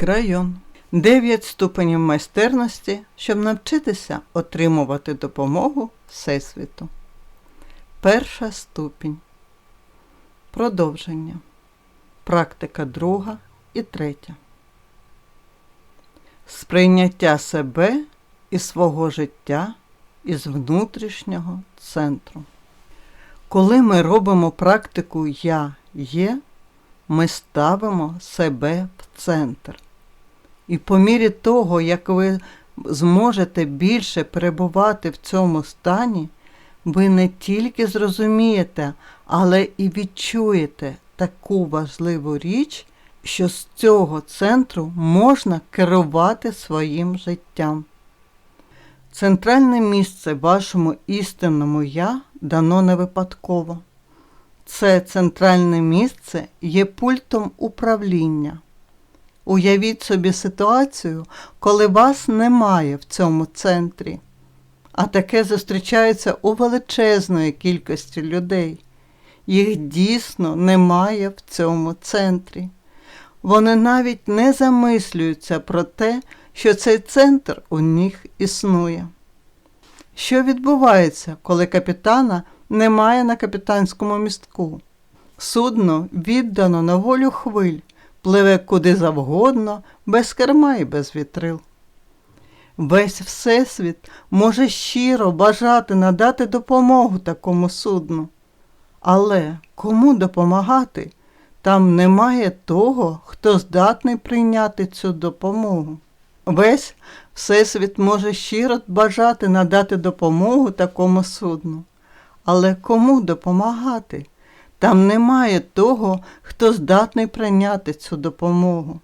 Міськрайон. 9 ступенів майстерності, щоб навчитися отримувати допомогу Всесвіту. Перша ступінь. Продовження. Практика друга і третя. Сприйняття себе і свого життя із внутрішнього центру. Коли ми робимо практику Я є, ми ставимо себе в центр. І по мірі того, як ви зможете більше перебувати в цьому стані, ви не тільки зрозумієте, але і відчуєте таку важливу річ, що з цього центру можна керувати своїм життям. Центральне місце вашому істинному я дано не випадково. Це центральне місце є пультом управління. Уявіть собі ситуацію, коли вас немає в цьому центрі, а таке зустрічається у величезної кількості людей. Їх дійсно немає в цьому центрі. Вони навіть не замислюються про те, що цей центр у них існує. Що відбувається, коли капітана немає на капітанському містку? Судно віддано на волю хвиль, пливе куди завгодно, без керма і без вітрил. Весь Всесвіт може щиро бажати надати допомогу такому судну. Але кому допомагати? Там немає того, хто здатний прийняти цю допомогу. Весь Всесвіт може щиро бажати надати допомогу такому судну. Але кому допомагати? Там немає того, хто здатний прийняти цю допомогу.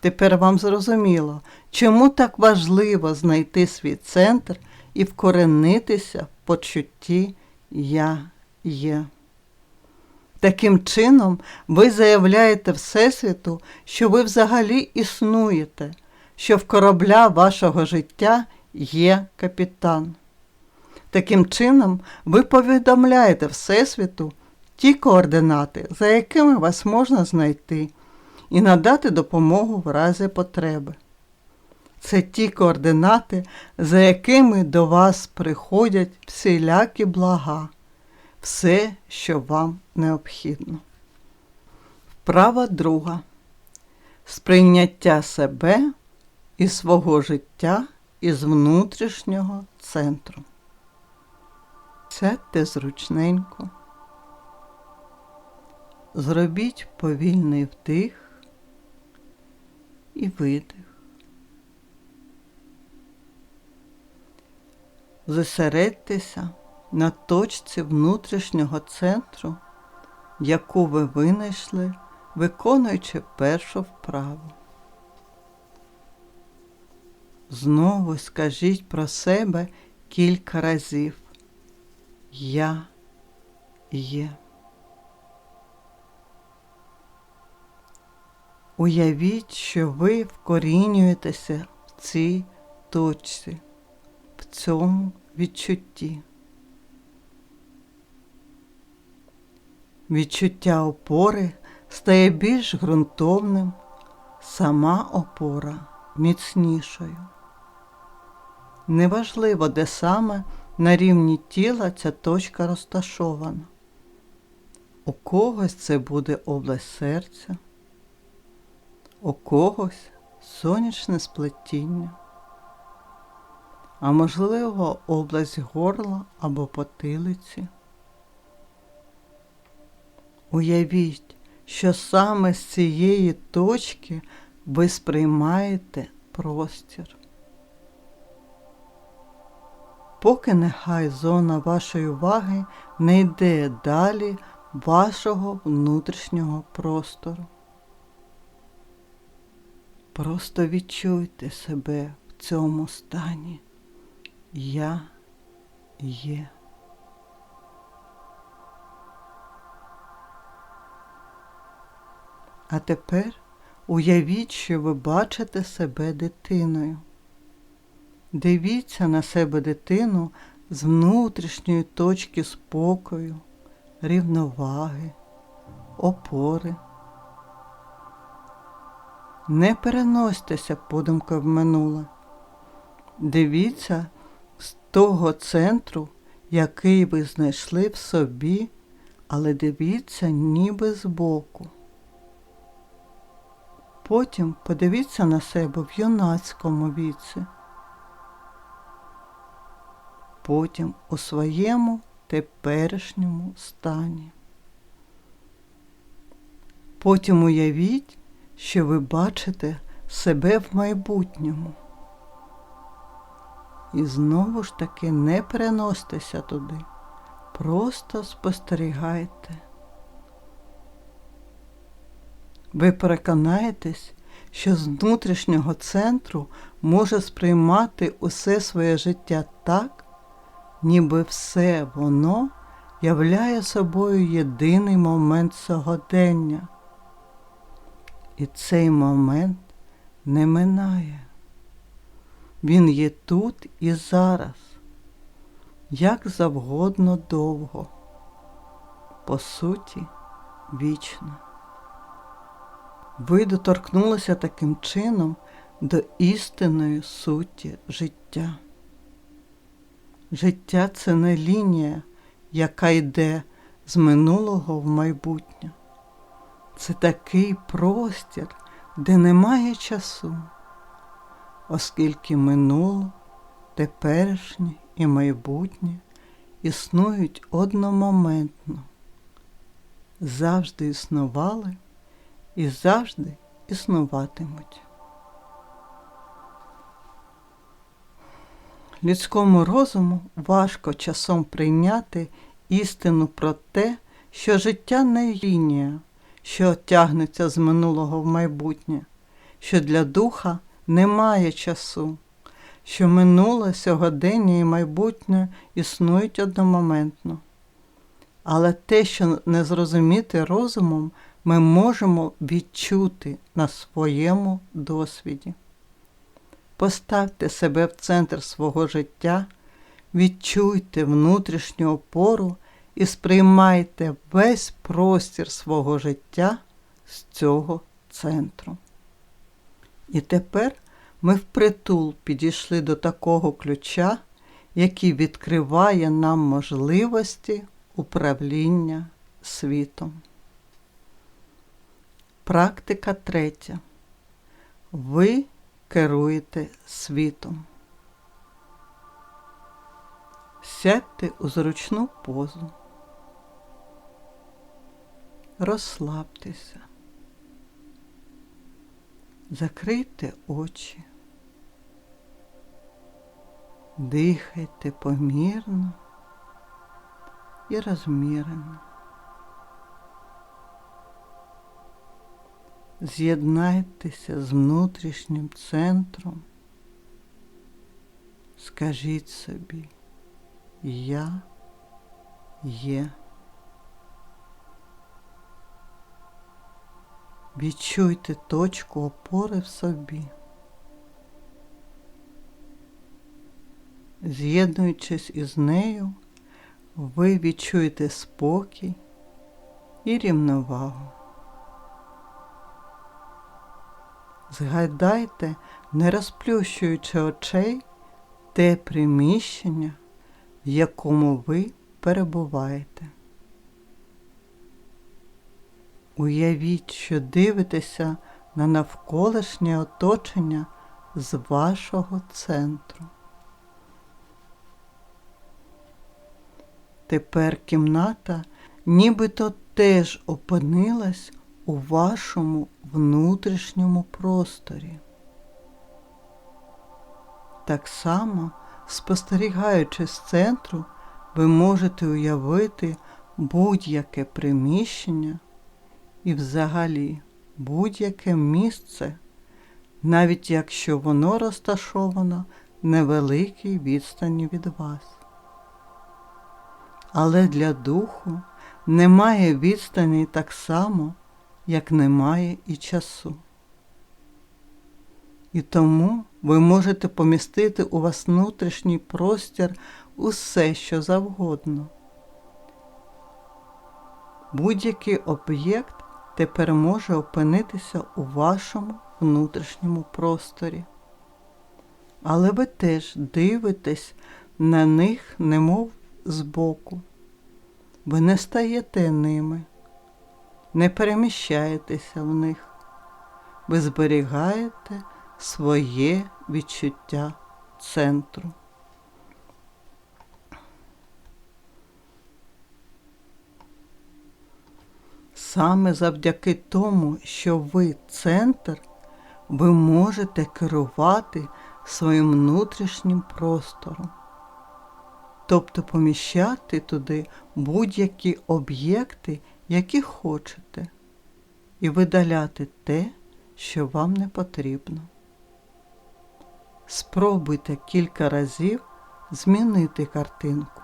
Тепер вам зрозуміло, чому так важливо знайти свій центр і вкоренитися в почутті Я є. Таким чином, ви заявляєте Всесвіту, що ви взагалі існуєте, що в корабля вашого життя є капітан. Таким чином, ви повідомляєте Всесвіту ті координати, за якими вас можна знайти, і надати допомогу в разі потреби. Це ті координати, за якими до вас приходять всілякі блага, все, що вам необхідно. Вправа друга. Сприйняття себе і свого життя із внутрішнього центру. Сядьте зручненько. Зробіть повільний вдих і видих. Зосередьтеся на точці внутрішнього центру, яку ви винайшли, виконуючи першу вправу. Знову скажіть про себе кілька разів. Я є. Уявіть, що ви вкорінюєтеся в цій точці, в цьому відчутті. Відчуття опори стає більш ґрунтовним, сама опора міцнішою. Неважливо, де саме на рівні тіла ця точка розташована. У когось це буде область серця, у когось сонячне сплетіння, а можливо область горла або потилиці. Уявіть, що саме з цієї точки ви сприймаєте простір. Поки нехай зона вашої уваги не йде далі вашого внутрішнього простору. Просто відчуйте себе в цьому стані. Я є. А тепер уявіть, що ви бачите себе дитиною. Дивіться на себе дитину з внутрішньої точки спокою, рівноваги, опори. Не переносьтеся подумки в минуле. Дивіться з того центру, який ви знайшли в собі, але дивіться ніби збоку. Потім подивіться на себе в юнацькому віці. Потім у своєму теперішньому стані. Потім уявіть, що ви бачите себе в майбутньому. І знову ж таки не переносьтеся туди. Просто спостерігайте. Ви переконаєтесь, що з внутрішнього центру може сприймати усе своє життя так, ніби все воно являє собою єдиний момент сьогодення. І цей момент не минає. Він є тут і зараз, як завгодно довго, по суті, вічно. Ви доторкнулися таким чином до істинної суті життя. Життя це не лінія, яка йде з минулого в майбутнє. Це такий простір, де немає часу, оскільки минуле, теперішнє і майбутнє існують одномоментно, завжди існували і завжди існуватимуть. Людському розуму важко часом прийняти істину про те, що життя не лінія, що тягнеться з минулого в майбутнє, що для духа немає часу, що минуле, сьогодення і майбутнє існують одномоментно. Але те, що не зрозуміти розумом, ми можемо відчути на своєму досвіді. Поставте себе в центр свого життя, відчуйте внутрішню опору і сприймайте весь простір свого життя з цього центру. І тепер ми впритул підійшли до такого ключа, який відкриває нам можливості управління світом. Практика третя. Ви керуєте світом. Сядьте у зручну позу. Розслабтеся. Закрийте очі. Дихайте помірно і розмірено. З'єднайтеся з внутрішнім центром. Скажіть собі, я є. Відчуйте точку опори в собі. З'єднуючись із нею, ви відчуєте спокій і рівновагу. Згадайте, не розплющуючи очей, те приміщення, в якому ви перебуваєте. Уявіть, що дивитеся на навколишнє оточення з вашого центру. Тепер кімната нібито теж опинилась у вашому внутрішньому просторі. Так само, спостерігаючи з центру, ви можете уявити будь-яке приміщення і взагалі будь-яке місце, навіть якщо воно розташовано невеликій відстані від вас. Але для духу немає відстані так само, як немає і часу. І тому ви можете помістити у вас внутрішній простір усе, що завгодно. Будь-який об'єкт тепер може опинитися у вашому внутрішньому просторі. Але ви теж дивитесь на них, немов збоку. Ви не стаєте ними, не переміщаєтеся в них. Ви зберігаєте своє відчуття центру. Саме завдяки тому, що ви центр, ви можете керувати своїм внутрішнім простором, тобто поміщати туди будь-які об'єкти, які хочете, і видаляти те, що вам не потрібно. Спробуйте кілька разів змінити картинку,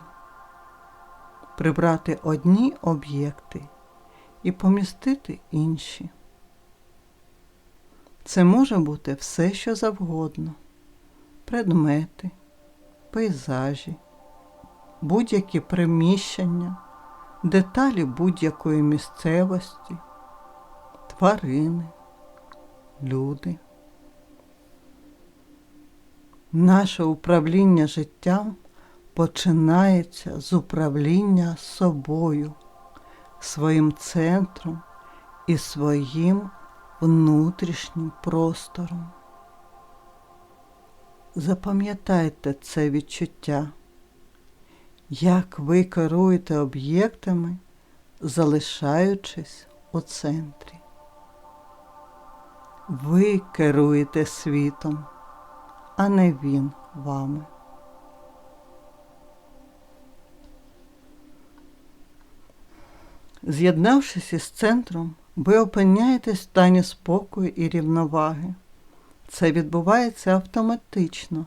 прибрати одні об'єкти і помістити інші. Це може бути все, що завгодно, предмети, пейзажі, будь-які приміщення, деталі будь-якої місцевості, тварини, люди. Наше управління життям починається з управління собою, своїм центром і своїм внутрішнім простором. Запам'ятайте це відчуття, як ви керуєте об'єктами, залишаючись у центрі. Ви керуєте світом, а не він вами. З'єднавшись із центром, ви опиняєтесь в стані спокою і рівноваги. Це відбувається автоматично,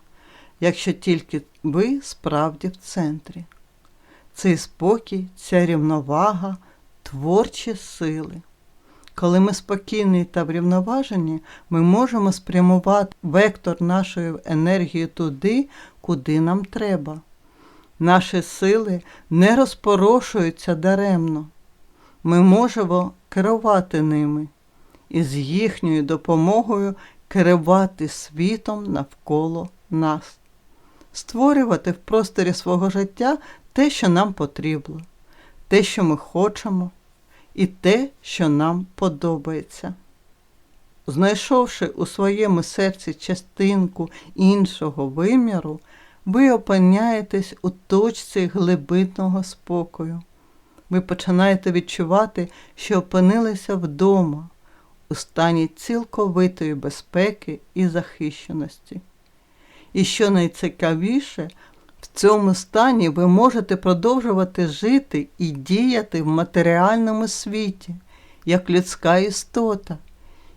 якщо тільки ви справді в центрі. Цей спокій, ця рівновага, творчі сили. Коли ми спокійні та врівноважені, ми можемо спрямувати вектор нашої енергії туди, куди нам треба. Наші сили не розпорошуються даремно. Ми можемо керувати ними і з їхньою допомогою керувати світом навколо нас, створювати в просторі свого життя те, що нам потрібно, те, що ми хочемо, і те, що нам подобається. Знайшовши у своєму серці частинку іншого виміру, ви опиняєтесь у точці глибинного спокою. Ви починаєте відчувати, що опинилися вдома у стані цілковитої безпеки і захищеності. І що найцікавіше, в цьому стані ви можете продовжувати жити і діяти в матеріальному світі, як людська істота,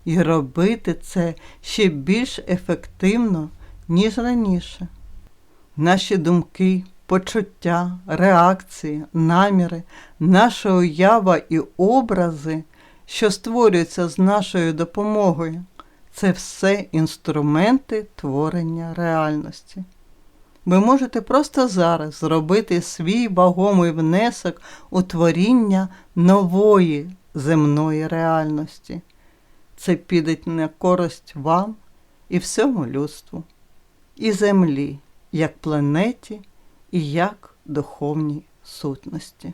і робити це ще більш ефективно, ніж раніше. Наші думки, почуття, реакції, наміри, наша уява і образи, що створюються з нашою допомогою, це все інструменти творення реальності. Ви можете просто зараз зробити свій вагомий внесок у творіння нової земної реальності. Це піде на користь вам і всьому людству, і землі, як планеті, і як духовній сутності.